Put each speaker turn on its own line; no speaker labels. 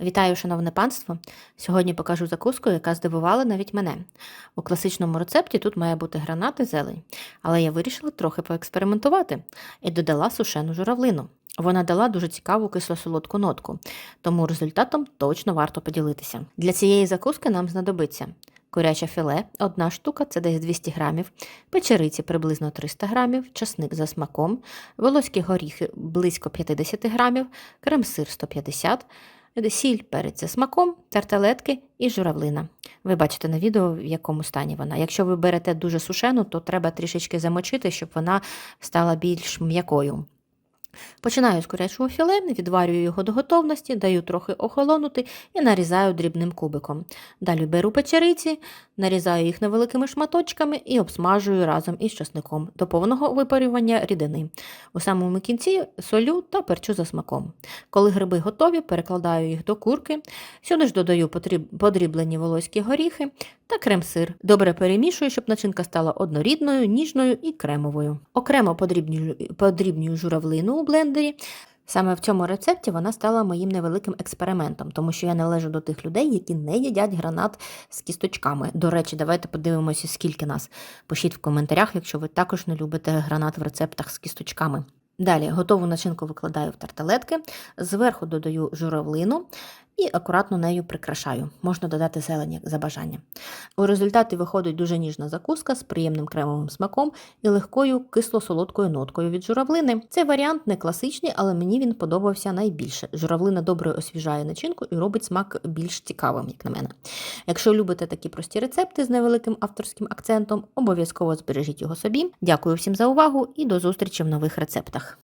Вітаю, шановне панство! Сьогодні покажу закуску, яка здивувала навіть мене. У класичному рецепті тут має бути гранат і зелень, але я вирішила трохи поекспериментувати і додала сушену журавлину. Вона дала дуже цікаву кисло-солодку нотку, тому результатом точно варто поділитися. Для цієї закуски нам знадобиться куряче філе, одна штука, це десь 200 грамів, печериці приблизно 300 грамів, часник за смаком, волоські горіхи близько 50 грамів, крем-сир 150 сіль, перець за смаком, тарталетки і журавлина. Ви бачите на відео, в якому стані вона. Якщо ви берете дуже сушену, то треба трішечки замочити, щоб вона стала більш м'якою. Починаю з курячого філе, відварюю його до готовності, даю трохи охолонути і нарізаю дрібним кубиком. Далі беру печериці, нарізаю їх невеликими шматочками і обсмажую разом із часником до повного випарювання рідини. У самому кінці солю та перчу за смаком. Коли гриби готові, перекладаю їх до курки, сюди ж додаю подріблені волоські горіхи та крем-сир. Добре перемішую, щоб начинка стала однорідною, ніжною і кремовою. Окремо подрібнюю, журавлину блендері. Саме в цьому рецепті вона стала моїм невеликим експериментом, тому що я належу до тих людей, які не їдять гранат з кісточками. До речі, давайте подивимося, скільки нас. Пишіть в коментарях, якщо ви також не любите гранат в рецептах з кісточками. Далі готову начинку викладаю в тарталетки, зверху додаю журавлину і акуратно нею прикрашаю. Можна додати зелень за бажанням. У результаті виходить дуже ніжна закуска з приємним кремовим смаком і легкою кисло-солодкою ноткою від журавлини. Цей варіант не класичний, але мені він подобався найбільше. Журавлина добре освіжає начинку і робить смак більш цікавим, як на мене. Якщо любите такі прості рецепти з невеликим авторським акцентом, обов'язково збережіть його собі. Дякую всім за увагу і до зустрічі в нових рецептах.